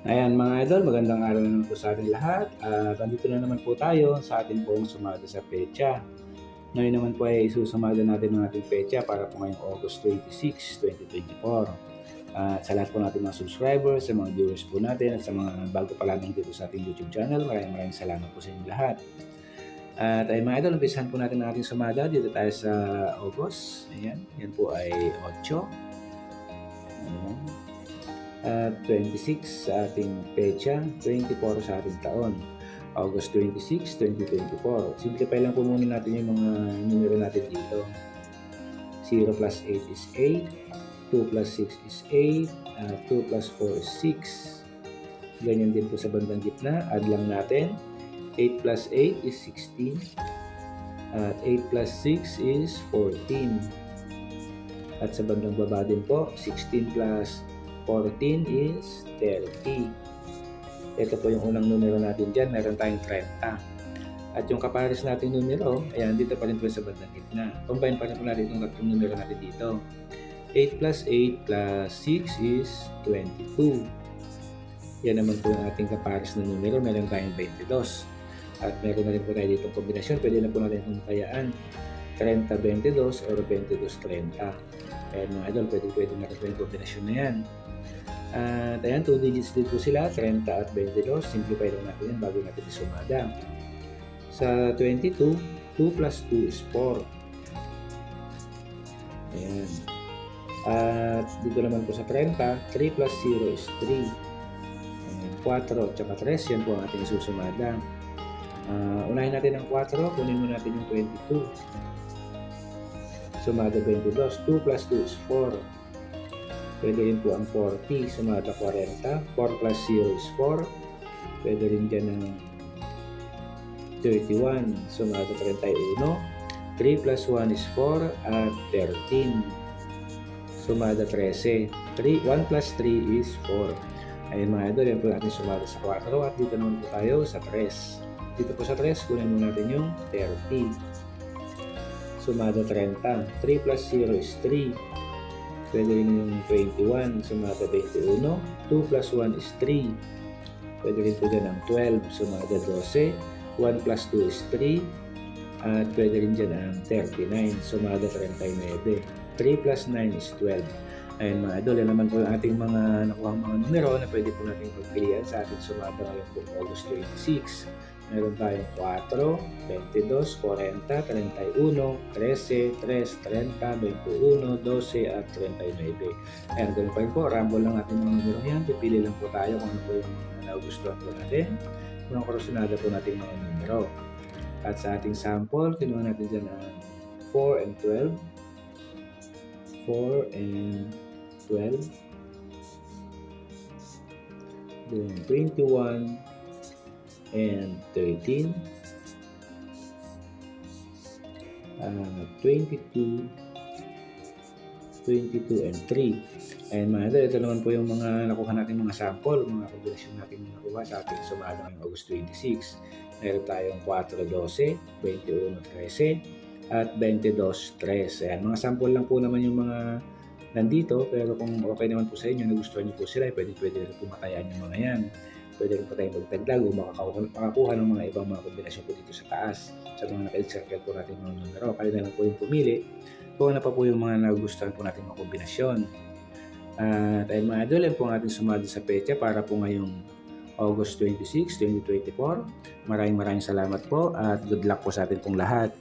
Ayan mga idol, magandang araw naman po sa ating lahat. At andito na naman po tayo sa ating pong sumada sa pecha. Ngayon naman po ay susumada natin ang ating pecha para po ngayong August 26, 2024. At sa lahat po natin mga subscribers, sa mga viewers po natin at sa mga bago pa lamang dito sa ating YouTube channel, maraming maraming salamat po sa inyo lahat. At ay mga idol, umpisahan po natin ang ating sumada dito tayo sa August. Ayan, yan po ay 8. Ayan at 26 sa ating pecha, 24 sa ating taon. August 26, 2024. Simplify lang po muna natin yung mga numero natin dito. 0 plus 8 is 8, 2 plus 6 is 8, uh, 2 plus 4 is 6. Ganyan din po sa bandang gitna. Add lang natin. 8 plus 8 is 16. At 8 plus 6 is 14. At sa bandang baba din po, 16 plus 14 is 30. Ito po yung unang numero natin dyan. Meron tayong 30. At yung kapares natin numero, ayan, dito pa rin po sa bandang gitna. Combine pa rin po natin itong tatlong numero natin dito. 8 plus 8 plus 6 is 22. Yan naman po yung ating kapares na numero. Meron tayong 22. At meron na rin po tayo dito kombinasyon. Pwede na po natin itong kayaan. 30-22 or 22-30. Ayan mga idol, pwede, pwede na rin po yung kombinasyon na yan. At ayan, 2 digits din po sila, 30 at 22. Simplify lang natin yan bago natin isumada. Sa 22, 2 plus 2 is 4. Ayan. At dito naman po sa 30, 3 plus 0 is 3. Ayan, 4 at saka 3, yan po ang ating susumada. Uh, unahin natin ang 4, kunin mo natin yung 22. Sumada 22. 2 plus 2 is 4. Pwede rin po ang 40, sumada 40. 4 plus 0 is 4. Pwede rin dyan ang 31, sumada 31. 3 plus 1 is 4 at 13. Sumada 13. 3, 1 plus 3 is 4. Ayun mga idol, yan po natin sumada sa 4 at dito naman po tayo sa 3. Dito po sa 3, kunin mo natin yung 30. Sumada 30. 3 plus 0 is 3. Pwede rin yung 21, sumada 21. 2 plus 1 is 3. Pwede rin po dyan ang 12, sumada 12. 1 plus 2 is 3. At pwede rin dyan ang 39, sumada 39. 3 plus 9 is 12. Ayun mga idol, yan naman po yung ating mga nakuha mga numero na pwede po natin pagpilian sa ating sumada ngayon po August 26. Meron tayong 4, 22, 40, 31, 13, 3, 30, 21, 12, at 39. Ayan, ganun pa rin po. Rumble lang natin mga numero yan. Pipili lang po tayo kung ano po yung nagustuhan po natin. Kung ang karosunada po natin mga numero. At sa ating sample, kinuha natin dyan ang 4 and 12. 4 and 12. Then 21 and 13. Uh, 22, 22 and 3. And mga ito naman po yung mga nakuha natin mga sample, mga kombinasyon natin nakuha sa ating sumada ngayong August 26. Meron tayong 4, 12, 21, 13, at 22, 3. Ayan, mga sample lang po naman yung mga nandito, pero kung okay naman po sa inyo, nagustuhan niyo po sila, pwede pwede rin po matayaan yung mga yan. Pwede rin po tayong magdagdag o makakuha ng mga ibang mga kombinasyon po dito sa taas sa mga naka-circle po natin mga numero. Kaya na lang po yung pumili kung ano pa po yung mga nagustuhan po natin mga kombinasyon. At ayun mga idol, yan po ang ating sumada sa pecha para po ngayong August 26, 2024. Maraming maraming salamat po at good luck po sa atin pong lahat.